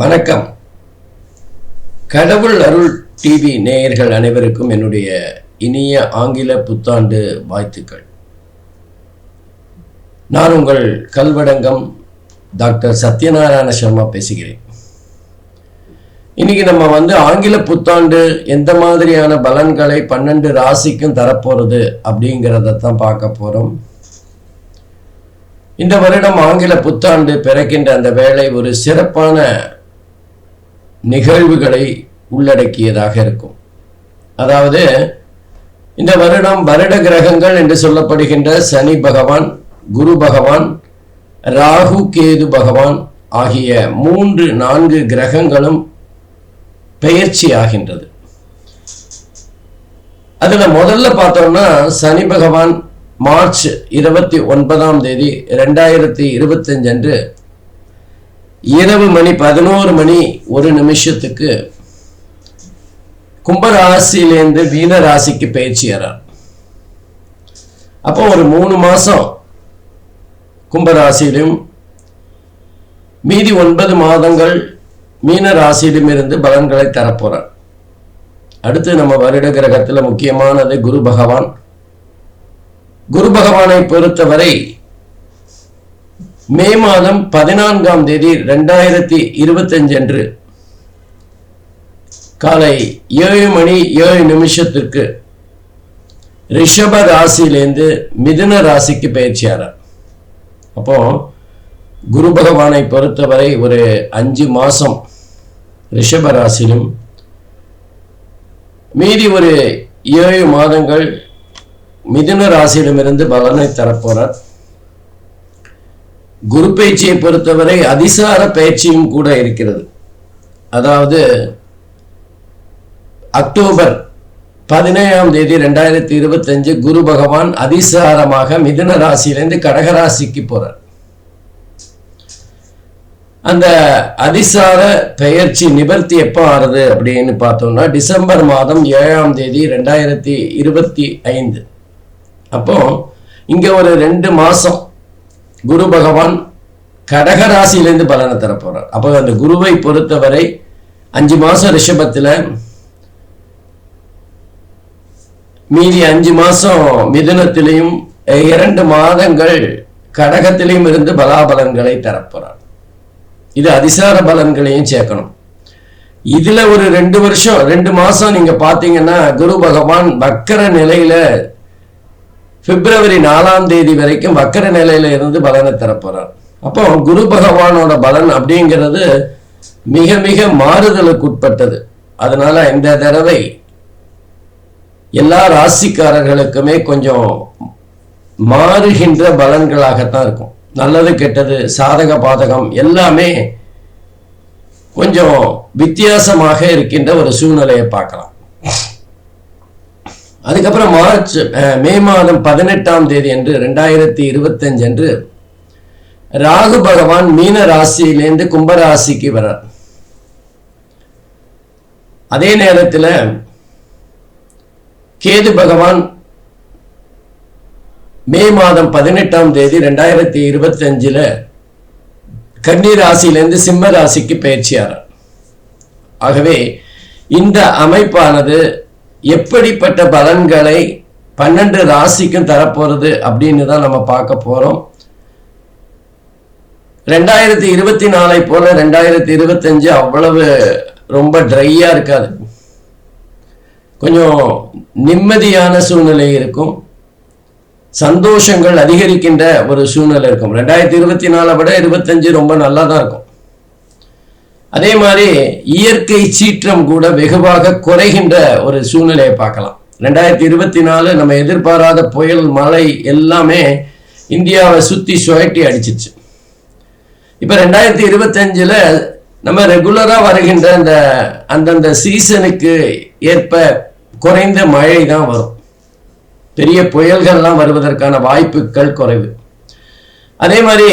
வணக்கம். கடவுள் அருள் டிவி நேயர்கள் அனைவருக்கும் என்னுடைய இனிய ஆங்கில புத்தாண்டு வாழ்த்துக்கள். நான் உங்கள் கல்வடங்கம் டாக்டர் சத்யநாராயண சர்மா பேசுகிறேன். இன்னைக்கு நம்ம வந்து ஆங்கில புத்தாண்டு எந்த மாதிரியான பலன்களை பன்னெண்டு ராசிக்கும் தரப்போறது அப்படிங்கிறத தான் பார்க்க போறோம். இந்த வருடம் ஆங்கில புத்தாண்டு பிறக்கின்ற அந்த வேலை ஒரு சிறப்பான நிகழ்வுகளை உள்ளடக்கியதாக இருக்கும். அதாவது இந்த வருடம் வருட கிரகங்கள் என்று சொல்லப்படுகின்ற சனி பகவான் குரு பகவான் ராகு கேது பகவான் ஆகிய மூன்று நான்கு கிரகங்களும் பெயர்ச்சி ஆகின்றது. அதில் முதல்ல பார்த்தோம்னா சனி பகவான் மார்ச் இருபத்தி ஒன்பதாம் தேதி ரெண்டாயிரத்தி இருபத்தஞ்சு அன்று இரவு மணி பதினோரு மணி ஒரு நிமிஷத்துக்கு கும்பராசிலேருந்து மீன ராசிக்கு பயிற்சியாரார் அப்போ ஒரு மூணு மாசம் கும்பராசியிலும் மீதி ஒன்பது மாதங்கள் மீன ராசியிலும் இருந்து பலன்களை தரப்போறார். அடுத்து நம்ம வருட கிரகத்தில் முக்கியமானது குரு பகவான். குரு பகவானை பொறுத்தவரை மே மாதம் பதினான்காம் தேதி ரெண்டாயிரத்தி இருபத்தஞ்சு அன்று. காலை ஏழு மணி ஏழு நிமிஷத்திற்கு ரிஷப ராசியிலேருந்து மிதுன ராசிக்கு பயிற்சியாரார் அப்போ குரு பகவானை பொறுத்தவரை ஒரு அஞ்சு மாதம் ரிஷப ராசியிலும் மீதி ஒரு ஏழு மாதங்கள் மிதுன ராசியிடமிருந்து பலனை தரப்போறார். குரு பயிற்சியை பொறுத்தவரை அதிசார பயிற்சியும் கூட இருக்கிறது. அதாவது அக்டோபர் பதினேழாம் தேதி ரெண்டாயிரத்தி இருபத்தஞ்சு குரு பகவான் அதிசாரமாக மிதுன ராசியிலிருந்து கடகராசிக்கு போறார். அந்த அதிசார பெயர்ச்சி நிவர்த்தி எப்போ ஆறுது அப்படின்னு பார்த்தோம்னா டிசம்பர் மாதம் ஏழாம் தேதி ரெண்டாயிரத்தி இருபத்தி ஐந்து. அப்போ இங்க ஒரு ரெண்டு மாசம் குரு பகவான் கடக ராசியிலேருந்து பலனை தரப்போறார். அப்போ அந்த குருவை பொறுத்தவரை அஞ்சு மாசம் ரிஷபத்துல மீதி அஞ்சு மாசம் மிதுனத்திலையும் இரண்டு மாதங்கள் கடகத்திலையும் இருந்து பலாபலன்களை தரப்போறார். இது அதிசார பலன்களையும் சேர்க்கணும். இதுல ஒரு ரெண்டு வருஷம் ரெண்டு மாசம் நீங்க பாத்தீங்கன்னா குரு பகவான் வக்கர நிலையில பிப்ரவரி நாலாம் தேதி வரைக்கும் வக்கர நிலையில இருந்து பலனை தரப்போறார். அப்போ குரு பகவானோட பலன் அப்படிங்கிறது மிக மிக மாறுதலுக்கு உட்பட்டது. அதனால இந்த தடவை எல்லா ராசிக்காரர்களுக்குமே கொஞ்சம் மாறுகின்ற பலன்களாகத்தான் இருக்கும். நல்லது கெட்டது சாதக பாதகம் எல்லாமே கொஞ்சம் வித்தியாசமாக இருக்கின்ற ஒரு சூழ்நிலையை பார்க்கலாம். அதுக்கப்புறம் மார்ச் மே மாதம் பதினெட்டாம் தேதி என்று ரெண்டாயிரத்தி இருபத்தஞ்சு அன்று ராகு பகவான் மீன ராசியிலேருந்து கும்பராசிக்கு வரார் அதே நேரத்தில் கேது பகவான் மே மாதம் பதினெட்டாம் தேதி ரெண்டாயிரத்தி இருபத்தி அஞ்சுல கன்னி ராசியிலேருந்து சிம்ம ராசிக்கு பயிற்சியாரார் ஆகவே இந்த அமைப்பானது எப்படிப்பட்ட பலன்களை பன்னெண்டு ராசிக்கும் தரப்போறது அப்படின்னு தான் நம்ம பார்க்க போறோம். ரெண்டாயிரத்தி இருபத்தி நாலை போல ரெண்டாயிரத்தி இருபத்தஞ்சு அவ்வளவு ரொம்ப ட்ரையா இருக்காது. கொஞ்சம் நிம்மதியான சூழ்நிலை இருக்கும். சந்தோஷங்கள் அதிகரிக்கின்ற ஒரு சூழ்நிலை இருக்கும். ரெண்டாயிரத்தி இருபத்தி நாலை விட இருபத்தஞ்சு ரொம்ப நல்லா தான் இருக்கும். அதே மாதிரி இயற்கை சீற்றம் கூட வெகுவாக குறைகின்ற ஒரு சூழ்நிலையை பார்க்கலாம். ரெண்டாயிரத்தி இருபத்தி நாலு நம்ம எதிர்பாராத புயல் மழை எல்லாமே இந்தியாவை சுற்றி சுழட்டி அடிச்சிச்சு. இப்போ ரெண்டாயிரத்தி இருபத்தஞ்சில் நம்ம ரெகுலராக வருகின்ற அந்த அந்தந்த சீசனுக்கு ஏற்ப குறைந்த மழை தான் வரும். பெரிய புயல்கள்லாம் வருவதற்கான வாய்ப்புகள் குறைவு. அதே மாதிரி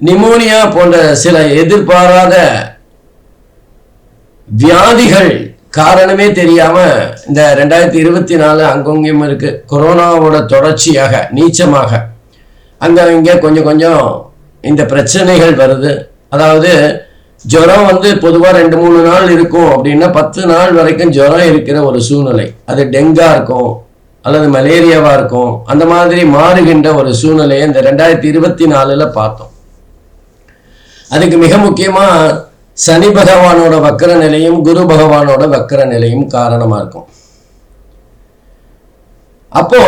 நிமோனியா போன்ற சில எதிர்பாராத வியாதிகள் காரணமே தெரியாம இந்த ரெண்டாயிரத்தி இருபத்தி நாலு அங்கங்கும் இருக்கு. கொரோனாவோட தொடர்ச்சியாக நீச்சமாக. அங்க இங்க கொஞ்சம் கொஞ்சம் இந்த பிரச்சனைகள் வருது. அதாவது ஜுரம் வந்து பொதுவாக ரெண்டு மூணு நாள் இருக்கும் அப்படின்னா பத்து நாள் வரைக்கும் ஜுரம் இருக்கிற ஒரு சூழ்நிலை. அது டெங்கா இருக்கும் அல்லது மலேரியாவா இருக்கும் அந்த மாதிரி மாறுகின்ற ஒரு சூழ்நிலையை இந்த ரெண்டாயிரத்தி இருபத்தி நாலுல பார்த்தோம். அதுக்கு மிக முக்கியமா சனி பகவானோட வக்கர நிலையும் குரு பகவானோட வக்கர நிலையும் காரணமா இருக்கும். அப்போ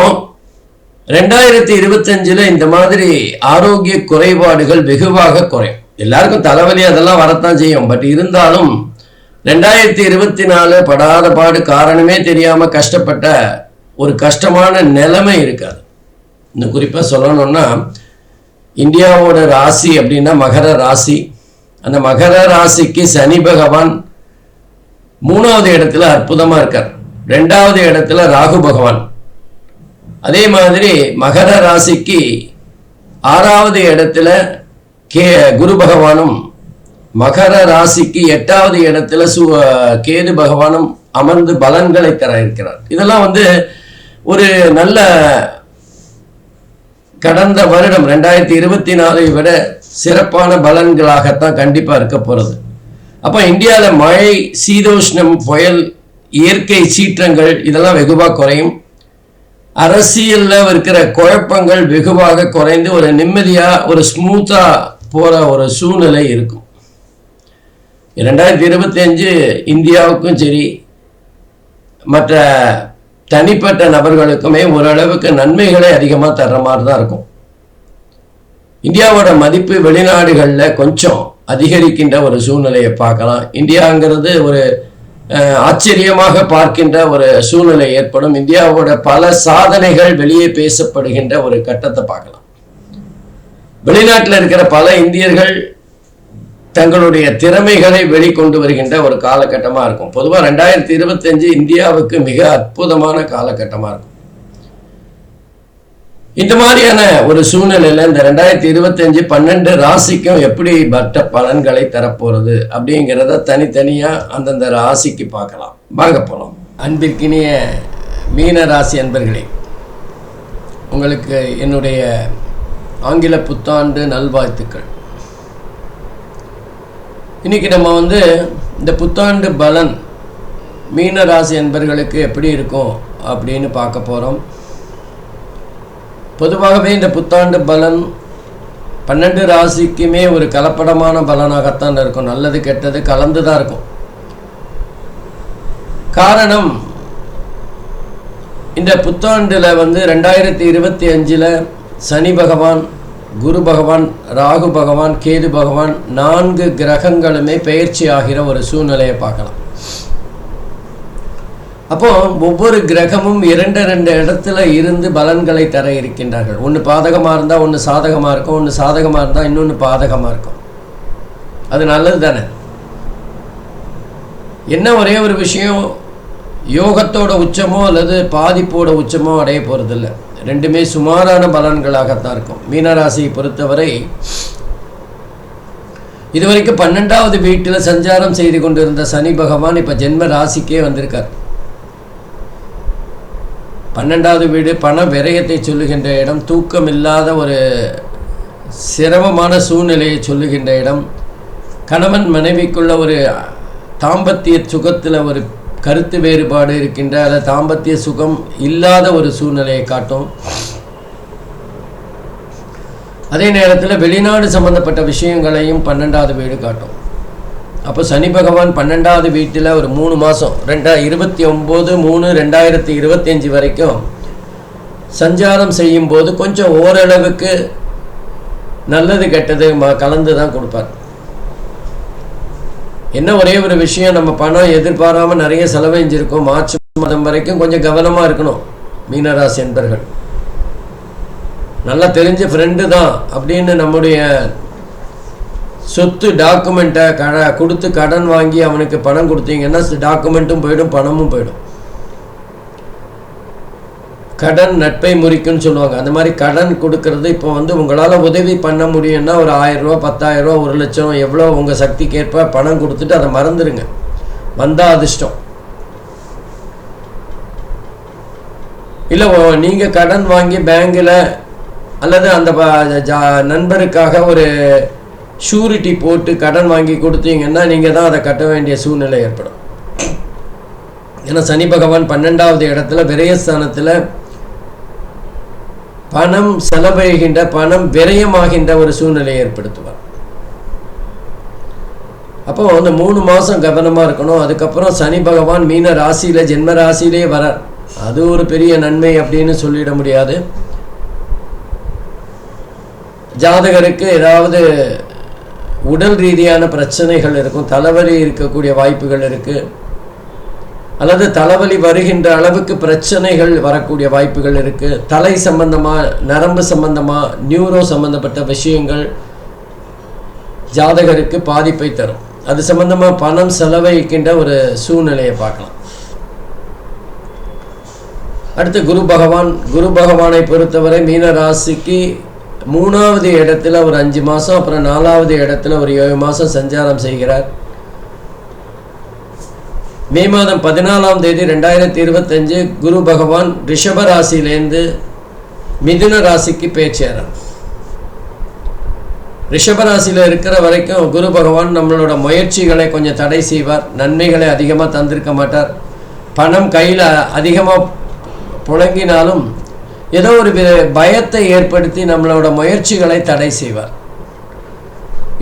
ரெண்டாயிரத்தி இருபத்தஞ்சுல இந்த மாதிரி ஆரோக்கிய குறைபாடுகள் வெகுவாக குறையும். எல்லாருக்கும் தலைவலி அதெல்லாம் வரத்தான் செய்யும். பட் இருந்தாலும் ரெண்டாயிரத்தி இருபத்தி நாலு படாத பாடு காரணமே தெரியாம கஷ்டப்பட்ட ஒரு கஷ்டமான நிலைமை இருக்காது. இன்னும் குறிப்பாக சொல்லணும்னா இந்தியாவோட ராசி அப்படின்னா மகர ராசி அந்த மகர ராசிக்கு சனி பகவான் மூணாவது இடத்துல அற்புதமாக இருக்கார். ரெண்டாவது இடத்துல ராகு பகவான். அதே மாதிரி மகர ராசிக்கு ஆறாவது இடத்துல கே குரு பகவானும் மகர ராசிக்கு எட்டாவது இடத்துல சு கேது பகவானும் அமர்ந்து பலன்களை தர இருக்கிறார். இதெல்லாம் வந்து ஒரு நல்ல கடந்த வருடம் ரெண்டாயிரத்தி இருபத்தி நாலை விட சிறப்பான பலன்களாகத்தான் கண்டிப்பா இருக்க போறது. அப்போ இந்தியாவில் மழை சீதோஷ்ணம் புயல் இயற்கை சீற்றங்கள் இதெல்லாம் வெகுவாக குறையும். அரசியல்ல இருக்கிற குழப்பங்கள் வெகுவாக குறைந்து ஒரு நிம்மதியா ஒரு ஸ்மூத்தா போற ஒரு சூழ்நிலை இருக்கும். ரெண்டாயிரத்தி இருபத்தி அஞ்சு இந்தியாவுக்கும் சரி மற்ற தனிப்பட்ட நபர்களுக்குமே ஓரளவுக்கு நன்மைகளை அதிகமாக தர்ற மாதிரி தான் இருக்கும். இந்தியாவோட மதிப்பு வெளிநாடுகளில் கொஞ்சம் அதிகரிக்கின்ற ஒரு சூழ்நிலையை பார்க்கலாம். இந்தியாங்கிறது ஒரு ஆச்சரியமாக பார்க்கின்ற ஒரு சூழ்நிலை ஏற்படும். இந்தியாவோட பல சாதனைகள் வெளியே பேசப்படுகின்ற ஒரு கட்டத்தை பார்க்கலாம். வெளிநாட்டில் இருக்கிற பல இந்தியர்கள் தங்களுடைய திறமைகளை வெளிக்கொண்டு வருகின்ற ஒரு காலகட்டமாக இருக்கும். பொதுவாக ரெண்டாயிரத்தி இருபத்தஞ்சு இந்தியாவுக்கு மிக அற்புதமான காலகட்டமாக இருக்கும். இந்த மாதிரியான ஒரு சூழ்நிலையில இந்த ரெண்டாயிரத்தி இருபத்தஞ்சு பன்னெண்டு ராசிக்கும் எப்படி பட்ட பலன்களை தரப்போறது அப்படிங்கிறத தனித்தனியா அந்தந்த ராசிக்கு பார்க்கலாம். வாங்க போலாம். அன்பிற்கினிய மீன ராசி அன்பர்களே உங்களுக்கு என்னுடைய ஆங்கில புத்தாண்டு நல்வாழ்த்துக்கள். இன்னைக்கு நம்ம வந்து இந்த புத்தாண்டு பலன் மீன ராசி அன்பர்களுக்கு எப்படி இருக்கும் அப்படின்னு பார்க்க போகிறோம் பொதுவாகவே இந்த புத்தாண்டு பலன் பன்னெண்டு ராசிக்குமே ஒரு கலப்படமான பலனாகத்தான் இருக்கும். நல்லது கெட்டது கலந்து தான் இருக்கும். காரணம் இந்த புத்தாண்டில் வந்து ரெண்டாயிரத்தி இருபத்தி அஞ்சில் சனி பகவான் குரு பகவான் ராகு பகவான் கேது பகவான் நான்கு கிரகங்களுமே பயிற்சி ஆகிற ஒரு சூழ்நிலையை பார்க்கலாம். அப்போ ஒவ்வொரு கிரகமும் இரண்டு ரெண்டு இடத்துல இருந்து பலன்களை தர இருக்கின்றார்கள். ஒன்று பாதகமாக இருந்தால் ஒன்று சாதகமாக இருக்கும். ஒன்று சாதகமாக இருந்தால் இன்னொன்று பாதகமாக இருக்கும். அது நல்லது தானே? என்ன ஒரே ஒரு விஷயம்? யோகத்தோட உச்சமோ அல்லது பாதிப்போட உச்சமோ அடைய போகிறதில்ல ரெண்டுமே சுமாரான பலன்களாகத்தான் இருக்கும். மீனராசியை பொறுத்தவரை இதுவரைக்கும் பன்னெண்டாவது வீட்டில் சஞ்சாரம் செய்து கொண்டிருந்த சனி பகவான் இப்போ ஜென்ம ராசிக்கே வந்திருக்கார். பன்னெண்டாவது வீடு பண விரயத்தை சொல்லுகின்ற இடம் தூக்கம் இல்லாத ஒரு சிரமமான சூழ்நிலையை சொல்லுகின்ற இடம் கணவன் மனைவிக்குள்ள ஒரு தாம்பத்திய சுகத்தில் ஒரு கருத்து வேறுபாடு இருக்கின்ற அதை தாம்பத்திய சுகம் இல்லாத ஒரு சூழ்நிலையை காட்டும். அதே நேரத்தில் வெளிநாடு சம்பந்தப்பட்ட விஷயங்களையும் பன்னெண்டாவது வீடு காட்டும். அப்போ சனி பகவான் பன்னெண்டாவது வீட்டில் ஒரு மூணு மாதம் ரெண்டா இருபத்தி ஒம்பது மூணு ரெண்டாயிரத்தி இருபத்தஞ்சி வரைக்கும் சஞ்சாரம் செய்யும் போது கொஞ்சம் ஓரளவுக்கு நல்லது கெட்டது கலந்து தான் கொடுப்பார். என்ன ஒரே ஒரு விஷயம் நம்ம பணம் எதிர்பாராம நிறைய செலவழிஞ்சிருக்கோம். மார்ச் மாதம் வரைக்கும் கொஞ்சம் கவனமாக இருக்கணும் மீனராசி என்பர்கள் நல்லா தெரிஞ்ச ஃப்ரெண்டு தான் அப்படின்னு நம்முடைய சொத்து டாக்குமெண்ட்டை கட கொடுத்து கடன் வாங்கி அவனுக்கு பணம் கொடுத்தீங்கன்னா டாக்குமெண்ட்டும் போயிடும் பணமும் போயிடும். கடன் நட்பை முறிக்குன்னு சொல்லுவாங்க. அந்த மாதிரி கடன் கொடுக்கறது இப்போ வந்து உங்களால் உதவி பண்ண முடியும்னா ஒரு ஆயிரம் ரூபா ஒரு லட்சம் எவ்வளோ உங்கள் சக்திக்கேற்ப பணம் கொடுத்துட்டு அதை மறந்துடுங்க வந்தால் அதிர்ஷ்டம். இல்லை நீங்கள் கடன் வாங்கி பேங்கில் அல்லது அந்த ஜா- நண்பருக்காக ஒரு ஷூரிட்டி போட்டு கடன் வாங்கி கொடுத்தீங்கன்னா நீங்கள் தான் அதை கட்ட வேண்டிய சூழ்நிலை ஏற்படும். ஏன்னா சனி பகவான் பன்னெண்டாவது இடத்துல விரயஸ்தானத்தில் பணம் செலவழிகின்ற பணம் விரயமாகின்ற ஒரு சூழ்நிலையை ஏற்படுத்துவார். அப்போ அந்த மூணு மாதம் கவனமாக இருக்கணும். அதுக்கப்புறம் சனி பகவான் மீன ராசியில் ஜென்ம ராசியிலே வரார். அது ஒரு பெரிய நன்மை அப்படின்னு சொல்லிட முடியாது. ஜாதகருக்கு ஏதாவது உடல் ரீதியான பிரச்சனைகள் இருக்கும் தலைவலி இருக்கக்கூடிய வாய்ப்புகள் இருக்குது அல்லது தலைவலி வருகின்ற அளவுக்கு பிரச்சனைகள் வரக்கூடிய வாய்ப்புகள் இருக்குது தலை சம்பந்தமாக நரம்பு சம்பந்தமாக நியூரோ சம்பந்தப்பட்ட விஷயங்கள் ஜாதகருக்கு பாதிப்பை தரும். அது சம்பந்தமாக பணம் செலவழிக்கின்ற ஒரு சூழ்நிலையை பார்க்கலாம். அடுத்து குரு பகவான். குரு பகவானை பொறுத்தவரை மீன ராசிக்கு மூணாவது இடத்துல ஒரு அஞ்சு மாதம் அப்புறம் நாலாவது இடத்துல ஒரு ஏழு மாதம் சஞ்சாரம் செய்கிறார். மே மாதம் பதினாலாம் தேதி ரெண்டாயிரத்தி இருபத்தஞ்சு குரு பகவான் ரிஷப ராசியிலேருந்து மிதுன ராசிக்கு பேச்சேறார். ரிஷப ராசியில் இருக்கிற வரைக்கும் குரு பகவான் நம்மளோட முயற்சிகளை கொஞ்சம் தடை செய்வார் நன்மைகளை அதிகமாக தந்திருக்க மாட்டார். பணம் கையில் அதிகமாக புழங்கினாலும் ஏதோ ஒரு பயத்தை ஏற்படுத்தி நம்மளோட முயற்சிகளை தடை செய்வார்.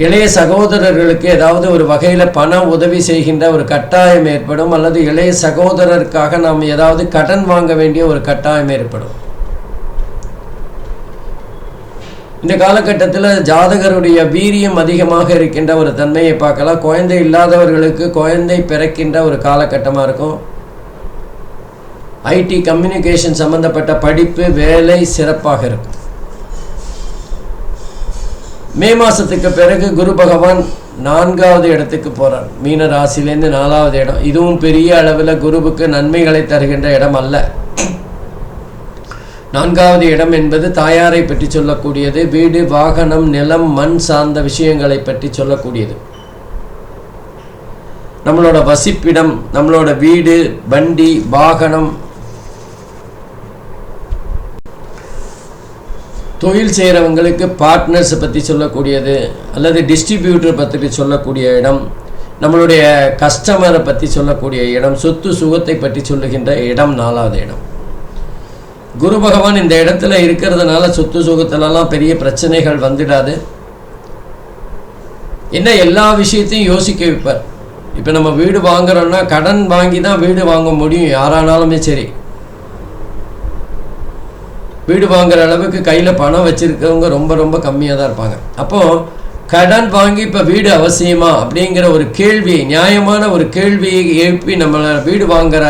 இளைய சகோதரர்களுக்கு ஏதாவது ஒரு வகையில் பண உதவி செய்கின்ற ஒரு கட்டாயம் ஏற்படும் அல்லது இளைய சகோதரருக்காக நாம் ஏதாவது கடன் வாங்க வேண்டிய ஒரு கட்டாயம் ஏற்படும். இந்த காலகட்டத்தில் ஜாதகருடைய வீரியம் அதிகமாக இருக்கின்ற ஒரு தன்மையை பார்க்கலாம். குழந்தை இல்லாதவர்களுக்கு குழந்தை பிறக்கின்ற ஒரு காலகட்டமாக இருக்கும். ஐடி கம்யூனிகேஷன் சம்பந்தப்பட்ட படிப்பு வேலை சிறப்பாக இருக்கும். மே மாதத்துக்கு பிறகு குரு பகவான் நான்காவது இடத்துக்கு போகிறார் மீன ராசிலேருந்து நாலாவது இடம். இதுவும் பெரிய அளவில் குருவுக்கு நன்மைகளை தருகின்ற இடம் அல்ல. நான்காவது இடம் என்பது தாயாரை பற்றி சொல்லக்கூடியது வீடு வாகனம் நிலம் மண் சார்ந்த விஷயங்களை பற்றி சொல்லக்கூடியது. நம்மளோட வசிப்பிடம் நம்மளோட வீடு வண்டி வாகனம் தொழில் செய்கிறவங்களுக்கு பார்ட்னர்ஸை பற்றி சொல்லக்கூடியது அல்லது டிஸ்ட்ரிபியூட்டர் பற்றி சொல்லக்கூடிய இடம் நம்மளுடைய கஸ்டமரை பற்றி சொல்லக்கூடிய இடம் சொத்து சுகத்தை பற்றி சொல்லுகின்ற இடம் நாலாவது இடம். குரு பகவான் இந்த இடத்துல இருக்கிறதுனால சொத்து சுகத்திலலாம் பெரிய பிரச்சனைகள் வந்துடாது. என்ன எல்லா விஷயத்தையும் யோசிக்க வைப்பார். இப்போ நம்ம வீடு வாங்குறோன்னா கடன் வாங்கி தான் வீடு வாங்க முடியும் யாரானாலுமே சரி. வீடு வாங்குற அளவுக்கு கையில் பணம் வச்சுருக்கவங்க ரொம்ப ரொம்ப கம்மியாக தான் இருப்பாங்க. அப்போது கடன் வாங்கி இப்போ வீடு அவசியமா அப்படிங்கிற ஒரு கேள்வி நியாயமான ஒரு கேள்வியை எழுப்பி நம்மளை வீடு வாங்குற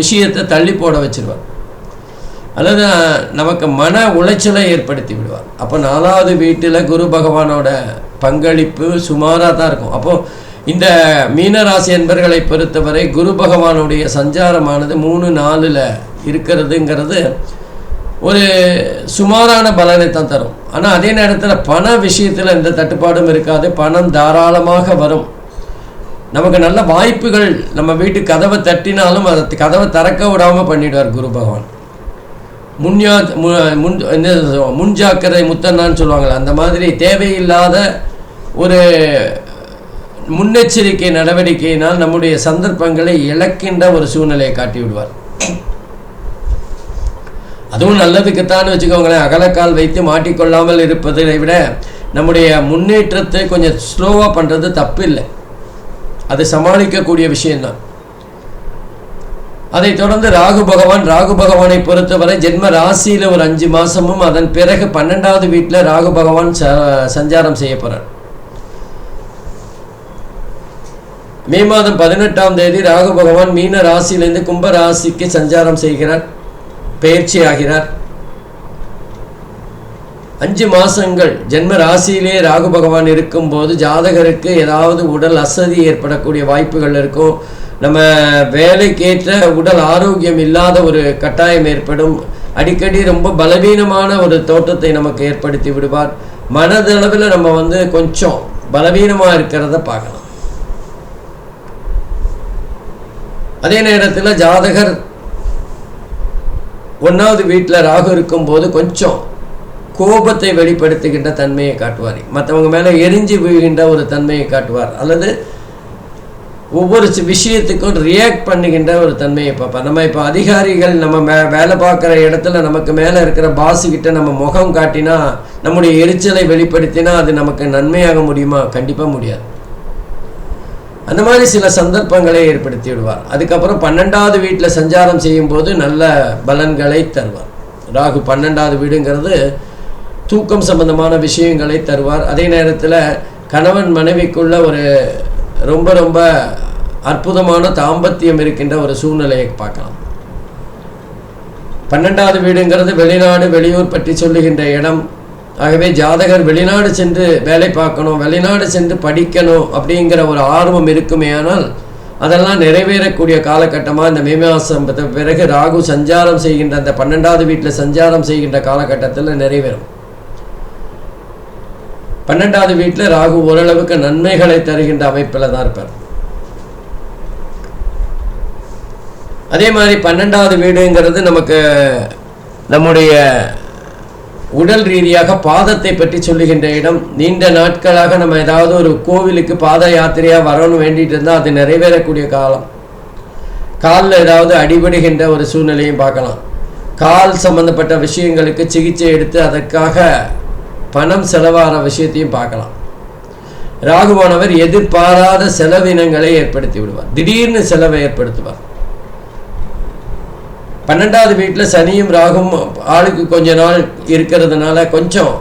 விஷயத்தை தள்ளி போட வச்சிருவார். அல்லது நமக்கு மன உளைச்சலை ஏற்படுத்தி விடுவார். அப்போ நாலாவது வீட்டில் குரு பகவானோட பங்களிப்பு சுமாராக தான் இருக்கும். அப்போது இந்த மீனராசி என்பர்களை பொறுத்தவரை குரு பகவானுடைய சஞ்சாரமானது மூணு நாலில் இருக்கிறதுங்கிறது ஒரு சுமாரான பலனை தான் தரும். ஆனால் அதே நேரத்தில் பண விஷயத்தில் எந்த தட்டுப்பாடும் இருக்காது. பணம் தாராளமாக வரும். நமக்கு நல்ல வாய்ப்புகள் நம்ம வீட்டு கதவை தட்டினாலும் அதை கதவை திறக்க விடாமல் பண்ணிடுவார் குரு பகவான். முன்யா மு- முன் என்ன முன்ஜாக்கிரதை முத்தன்னான்னு சொல்லுவாங்களே அந்த மாதிரி தேவையில்லாத ஒரு முன்னெச்சரிக்கை நடவடிக்கையினால் நம்முடைய சந்தர்ப்பங்களை இழக்கின்ற ஒரு சூழ்நிலையை காட்டி விடுவார் அதுவும் நல்லதுக்குத்தான் வச்சுக்கோங்களேன். அகலக்கால் வைத்து மாட்டிக்கொள்ளாமல் இருப்பதை விட நம்முடைய முன்னேற்றத்தை கொஞ்சம் ஸ்லோவாக பண்ணுறது தப்பு இல்லை அது சமாளிக்கக்கூடிய விஷயம்தான். அதைத் தொடர்ந்து ராகு பகவான் ராகு பகவானை பொறுத்தவரை ஜென்ம ராசியில் ஒரு அஞ்சு மாதமும் அதன் பிறகு பன்னெண்டாவது வீட்டில் ராகு பகவான் ச- சஞ்சாரம் செய்ய போகிறார் மே மாதம் பதினெட்டாம் தேதி ராகு பகவான் மீன ராசியிலிருந்து கும்ப ராசிக்கு சஞ்சாரம் செய்கிறார். பயிற்சி ஆகிறார் அஞ்சு மாதங்கள் ஜென்ம ராசியிலே ராகு பகவான் இருக்கும்போது ஜாதகருக்கு ஏதாவது உடல் அசதி ஏற்படக்கூடிய வாய்ப்புகள் இருக்கும். நம்ம வேலைக்கேற்ற உடல் ஆரோக்கியம் இல்லாத ஒரு கட்டாயம் ஏற்படும். அடிக்கடி ரொம்ப பலவீனமான ஒரு தோட்டத்தை நமக்கு ஏற்படுத்தி விடுவார். மனதளவில் நம்ம வந்து கொஞ்சம் பலவீனமாக இருக்கிறத பார்க்கலாம். அதே நேரத்தில் ஜாதகர் ஒன்றாவது வீட்டில் ராகு இருக்கும்போது கொஞ்சம் கோபத்தை வெளிப்படுத்துகின்ற தன்மையை காட்டுவார். மற்றவங்க மேலே எரிஞ்சு விழுகின்ற ஒரு தன்மையை காட்டுவார். அல்லது ஒவ்வொரு விஷயத்துக்கும் ரியாக்ட் பண்ணுகின்ற ஒரு தன்மையை பார்ப்பார். நம்ம இப்போ அதிகாரிகள் நம்ம மே வேலை பார்க்குற இடத்துல நமக்கு மேலே இருக்கிற பாசுக்கிட்ட நம்ம முகம் காட்டினா நம்முடைய எரிச்சலை வெளிப்படுத்தினா அது நமக்கு நன்மையாக முடியுமா? கண்டிப்பாக முடியாது. அந்த மாதிரி சில சந்தர்ப்பங்களை ஏற்படுத்தி விடுவார். அதுக்கப்புறம் பன்னெண்டாவது வீட்டில் சஞ்சாரம் செய்யும்போது நல்ல பலன்களை தருவார். ராகு பன்னெண்டாவது வீடுங்கிறது தூக்கம் சம்பந்தமான விஷயங்களை தருவார். அதே நேரத்தில் கணவன் மனைவிக்குள்ள ஒரு ரொம்ப ரொம்ப அற்புதமான தாம்பத்தியம் இருக்கின்ற ஒரு சூழ்நிலையை பார்க்கலாம். பன்னெண்டாவது வீடுங்கிறது வெளிநாடு வெளியூர் பற்றி சொல்லுகின்ற இடம் ஆகவே ஜாதகர் வெளிநாடு சென்று வேலை பார்க்கணும் வெளிநாடு சென்று படிக்கணும் அப்படிங்கிற ஒரு ஆர்வம் இருக்குமே ஆனால் அதெல்லாம் நிறைவேறக்கூடிய காலகட்டமாக இந்த மே மாதம் பிறகு ராகு சஞ்சாரம் செய்கின்ற அந்த பன்னெண்டாவது வீட்டில் சஞ்சாரம் செய்கின்ற காலகட்டத்தில் நிறைவேறும். பன்னெண்டாவது வீட்டில் ராகு ஓரளவுக்கு நன்மைகளை தருகின்ற அமைப்பில் தான் இருப்பார். அதே மாதிரி பன்னெண்டாவது வீடுங்கிறது நமக்கு நம்முடைய உடல் ரீதியாக பாதத்தை பற்றி சொல்லுகின்ற இடம் நீண்ட நாட்களாக நம்ம ஏதாவது ஒரு கோவிலுக்கு பாத யாத்திரையாக வரணும் வேண்டிட்டு இருந்தால் அது நிறைவேறக்கூடிய காலம். காலில் ஏதாவது அடிபடுகின்ற ஒரு சூழ்நிலையும் பார்க்கலாம். கால் சம்பந்தப்பட்ட விஷயங்களுக்கு சிகிச்சை எடுத்து அதற்காக பணம் செலவாகிற விஷயத்தையும் பார்க்கலாம். ராகுவானவர் எதிர்பாராத செலவினங்களை ஏற்படுத்தி விடுவார். திடீர்னு செலவை ஏற்படுத்துவார். பன்னெண்டாவது வீட்டில் சனியும் ராகும் ஆளுக்கு கொஞ்ச நாள் இருக்கிறதுனால கொஞ்சம்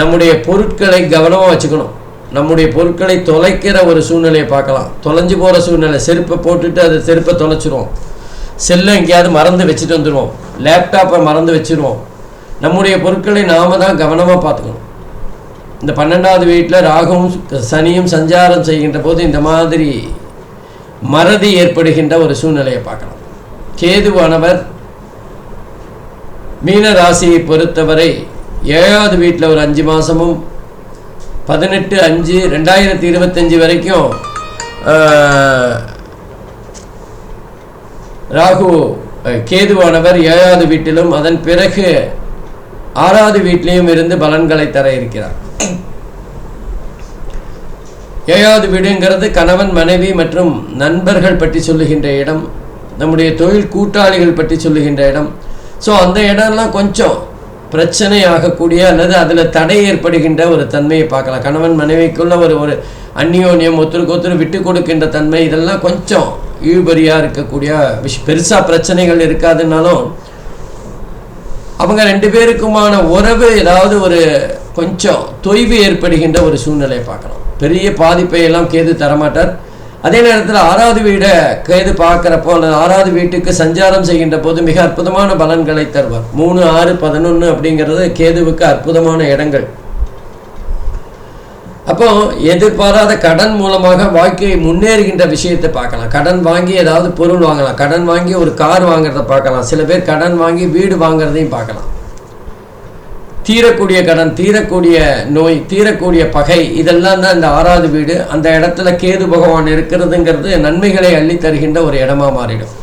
நம்முடைய பொருட்களை கவனமாக வச்சுக்கணும். நம்முடைய பொருட்களை தொலைக்கிற ஒரு சூழ்நிலையை பார்க்கலாம். தொலைஞ்சு போகிற சூழ்நிலை செருப்பை போட்டுட்டு அது செருப்பை தொலைச்சிருவோம் செல்லை எங்கேயாவது மறந்து வச்சுட்டு வந்துடுவோம் லேப்டாப்பை மறந்து வச்சிருவோம். நம்முடைய பொருட்களை நாம தான் கவனமாக பார்த்துக்கணும். இந்த பன்னெண்டாவது வீட்டில் ராகும் சனியும் சஞ்சாரம் செய்கின்ற போது இந்த மாதிரி மறதி ஏற்படுகின்ற ஒரு சூழ்நிலையை பார்க்கலாம். கேதுவானவர் மீன ராசியை பொறுத்தவரை ஏழாவது வீட்டில் ஒரு அஞ்சு மாதமும் பதினெட்டு அஞ்சு ரெண்டாயிரத்தி இருபத்தஞ்சி வரைக்கும் ஆஹ், ராகு கேதுவானவர் ஏழாவது வீட்டிலும் அதன் பிறகு ஆறாவது வீட்டிலையும் இருந்து பலன்களை தர இருக்கிறார். ஏழாவது வீடுங்கிறது கணவன் மனைவி மற்றும் நண்பர்கள் பற்றி சொல்லுகின்ற இடம் நம்முடைய தொழில் கூட்டாளிகள் பற்றி சொல்லுகின்ற இடம் ஸோ அந்த இடம்லாம் கொஞ்சம் பிரச்சனை ஆகக்கூடிய அல்லது அதில் தடை ஏற்படுகின்ற ஒரு தன்மையை பார்க்கலாம். கணவன் மனைவிக்குள்ள ஒரு ஒரு அந்நியோன்யம் ஒருத்தருக்கு ஒருத்தர் விட்டு கொடுக்கின்ற தன்மை இதெல்லாம் கொஞ்சம் இழுபறியாக இருக்கக்கூடிய விஷ் பெருசாக பிரச்சனைகள் இருக்காதுன்னாலும் அவங்க ரெண்டு பேருக்குமான உறவு ஏதாவது ஒரு கொஞ்சம் தொய்வு ஏற்படுகின்ற ஒரு சூழ்நிலையை பார்க்கலாம். பெரிய பாதிப்பை எல்லாம் கேது தரமாட்டார். அதே நேரத்தில் ஆறாவது வீடை கேது பார்க்குறப்போ அல்லது ஆறாவது வீட்டுக்கு சஞ்சாரம் செய்கின்ற போது மிக அற்புதமான பலன்களை தருவார். மூணு ஆறு பதினொன்று அப்படிங்கிறது கேதுவுக்கு அற்புதமான இடங்கள். அப்போ எதிர்பாராத கடன் மூலமாக வாழ்க்கையை முன்னேறுகின்ற விஷயத்தை பார்க்கலாம். கடன் வாங்கி ஏதாவது பொருள் வாங்கலாம். கடன் வாங்கி ஒரு கார் வாங்குறத பார்க்கலாம். சில பேர் கடன் வாங்கி வீடு வாங்குறதையும் பார்க்கலாம். தீரக்கூடிய கடன் தீரக்கூடிய நோய் தீரக்கூடிய பகை இதெல்லாம் தான் இந்த ஆறாவது வீடு. அந்த இடத்துல கேது பகவான் இருக்கிறதுங்கிறது நன்மைகளை அள்ளி தருகின்ற ஒரு இடமா மாறிடும்.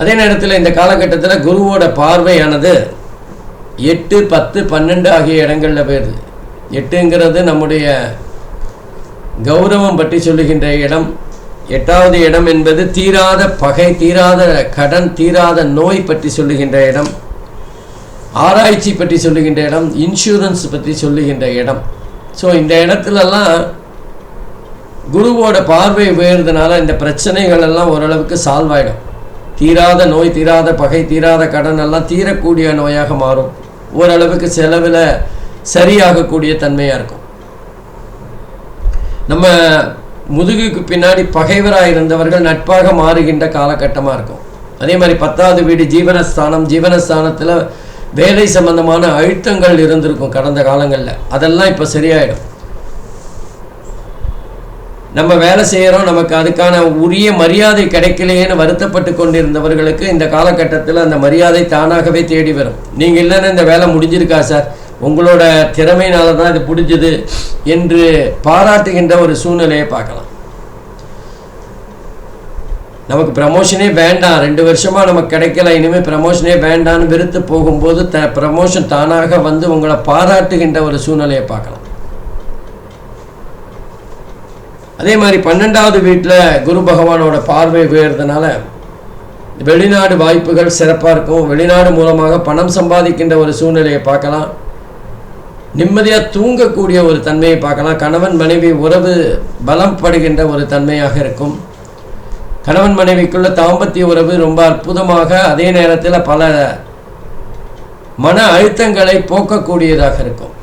அதே நேரத்தில் இந்த காலகட்டத்தில் குருவோட பார்வையானது எட்டு பத்து பன்னெண்டு ஆகிய இடங்களில் போயிடுது. எட்டுங்கிறது நம்முடைய கௌரவம் பற்றி சொல்லுகின்ற இடம். எட்டாவது இடம் என்பது தீராத பகை தீராத கடன் தீராத நோய் பற்றி சொல்லுகின்ற இடம். ஆராய்ச்சி பற்றி சொல்லுகின்ற இடம் இன்சூரன்ஸ் பற்றி சொல்லுகின்ற இடம். ஸோ இந்த இடத்துலலாம் குருவோட பார்வை உயர்றதுனால இந்த பிரச்சனைகள் எல்லாம் ஓரளவுக்கு சால்வ் ஆகிடும் தீராத நோய் தீராத பகை தீராத கடன் எல்லாம் தீரக்கூடிய நோயாக மாறும். ஓரளவுக்கு செலவில் சரியாகக்கூடிய தன்மையாக இருக்கும். நம்ம முதுகுக்கு பின்னாடி பகைவராக இருந்தவர்கள் நட்பாக மாறுகின்ற காலகட்டமாக இருக்கும். அதே மாதிரி பத்தாவது வீடு ஜீவனஸ்தானம் ஜீவனஸ்தானத்தில் வேலை சம்பந்தமான அழுத்தங்கள் இருந்திருக்கும் கடந்த காலங்களில். அதெல்லாம் இப்போ சரியாயிடும். நம்ம வேலை செய்கிறோம் நமக்கு அதுக்கான உரிய மரியாதை கிடைக்கலையேன்னு வருத்தப்பட்டு கொண்டிருந்தவர்களுக்கு இந்த காலகட்டத்தில் அந்த மரியாதை தானாகவே தேடி வரும். நீங்கள் இல்லைன்னா இந்த வேலை முடிஞ்சிருக்கா சார்? உங்களோட திறமையினால தான் இது பிடிச்சது என்று பாராட்டுகின்ற ஒரு சூழ்நிலையை பார்க்கலாம். நமக்கு ப்ரமோஷனே வேண்டாம். ரெண்டு வருஷமா நமக்கு கிடைக்கல இனிமேல் ப்ரமோஷனே வேண்டாம்னு வெறுத்து போகும்போது த ப்ரமோஷன் தானாக வந்து உங்களை பாராட்டுகின்ற ஒரு சூழ்நிலையை பார்க்கலாம். அதே மாதிரி பன்னெண்டாவது வீட்டில் குரு பகவானோட பார்வை உயர்றதுனால வெளிநாடு வாய்ப்புகள் சிறப்பாக இருக்கும். வெளிநாடு மூலமாக பணம் சம்பாதிக்கின்ற ஒரு சூழ்நிலையை பார்க்கலாம். நிம்மதியாக தூங்கக்கூடிய ஒரு தன்மையை பார்க்கலாம். கணவன் மனைவி உறவு பலம் படுகின்ற ஒரு தன்மையாக இருக்கும். கணவன் மனைவிக்குள்ள தாம்பத்திய உறவு ரொம்ப அற்புதமாக அதே நேரத்தில் பல மன அழுத்தங்களை போக்கக்கூடியதாக இருக்கும்.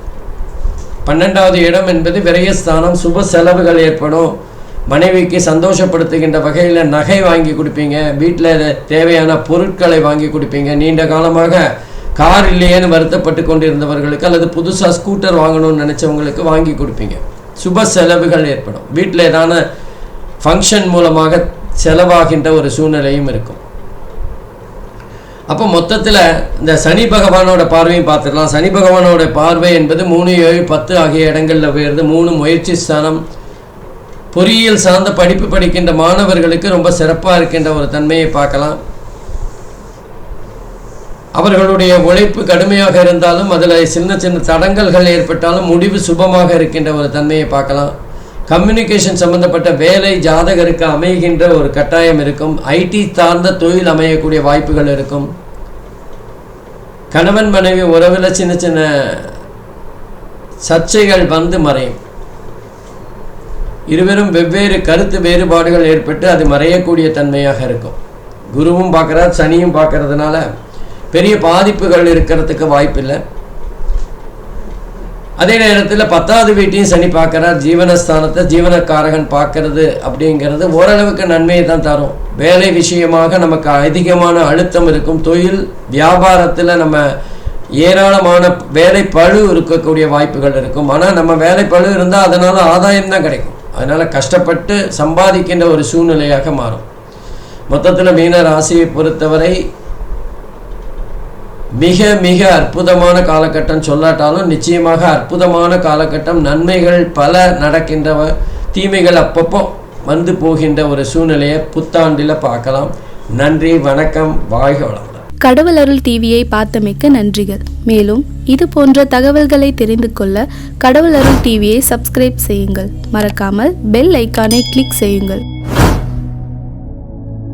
பன்னெண்டாவது இடம் என்பது விரயஸ்தானம் சுப செலவுகள் ஏற்படும். மனைவிக்கு சந்தோஷப்படுத்துகின்ற வகையில் நகை வாங்கி கொடுப்பீங்க. வீட்டில் தேவையான பொருட்களை வாங்கி கொடுப்பீங்க. நீண்ட காலமாக கார் இல்லையேன்னு வருத்தப்பட்டு கொண்டிருந்தவர்களுக்கு அல்லது புதுசாக ஸ்கூட்டர் வாங்கணும்னு நினச்சவங்களுக்கு வாங்கி கொடுப்பீங்க. சுப செலவுகள் ஏற்படும். வீட்டில் ஏதான ஃபங்க்ஷன் மூலமாக செலவாகின்ற ஒரு சூழ்நிலையும் இருக்கும். அப்போ மொத்தத்தில் இந்த சனி பகவானோட பார்வையும் பார்த்துடலாம். சனி பகவானோட பார்வை என்பது மூணு ஏழு பத்து ஆகிய இடங்களில் உயர்ந்து மூணு முயற்சி ஸ்தானம். பொறியியல் சார்ந்த படிப்பு படிக்கின்ற மாணவர்களுக்கு ரொம்ப சிறப்பாக இருக்கின்ற ஒரு தன்மையை பார்க்கலாம். அவர்களுடைய உழைப்பு கடுமையாக இருந்தாலும் அதில் சின்ன சின்ன தடங்கல்கள் ஏற்பட்டாலும் முடிவு சுபமாக இருக்கின்ற ஒரு தன்மையை பார்க்கலாம். கம்யூனிகேஷன் சம்பந்தப்பட்ட வேலை ஜாதகருக்கு அமைகின்ற ஒரு கட்டாயம் இருக்கும். ஐடி சார்ந்த தொழில் அமையக்கூடிய வாய்ப்புகள் இருக்கும். கணவன் மனைவி உறவில் சின்ன சின்ன சர்ச்சைகள் வந்து மறையும். இருவரும் வெவ்வேறு கருத்து வேறுபாடுகள் ஏற்பட்டு அது மறையக்கூடிய தன்மையாக இருக்கும். குருவும் பார்க்குறார் சனியும் பார்க்கறதுனால பெரிய பாதிப்புகள் இருக்கிறதுக்கு வாய்ப்பில்லை. அதே நேரத்தில் பத்தாவது வீட்டையும் சனி பார்க்குறார். ஜீவனஸ்தானத்தை ஜீவனக்காரகன் பார்க்கறது அப்படிங்கிறது ஓரளவுக்கு நன்மையை தான் தரும். வேலை விஷயமாக நமக்கு அதிகமான அழுத்தம் இருக்கும். தொழில் வியாபாரத்தில் நம்ம ஏராளமான வேலை பழு இருக்கக்கூடிய வாய்ப்புகள் இருக்கும். ஆனால் நம்ம வேலை பழு இருந்தால் அதனால் ஆதாயம் தான் கிடைக்கும். அதனால் கஷ்டப்பட்டு சம்பாதிக்கின்ற ஒரு சூழ்நிலையாக மாறும். மொத்தத்தில் மீன ராசியை பொறுத்தவரை மிக மிக அற்புதமான காலகட்டம் சொல்லாட்டாலும் நிச்சயமாக அற்புதமான காலகட்டம். நன்மைகள் பல நடக்கின்றவ தீமைகள் அப்பப்போ வந்து போகின்ற ஒரு சூழ்நிலையை புத்தாண்டில் பார்க்கலாம். நன்றி வணக்கம் வாழ்க வளம் கடவுள் அருள் டிவியை பார்த்தமைக்க நன்றிகள். மேலும் இது போன்ற தகவல்களை தெரிந்து கொள்ள கடவுள் அருள் டிவியை சப்ஸ்கிரைப் செய்யுங்கள். மறக்காமல் பெல் ஐக்கானை கிளிக் செய்யுங்கள்.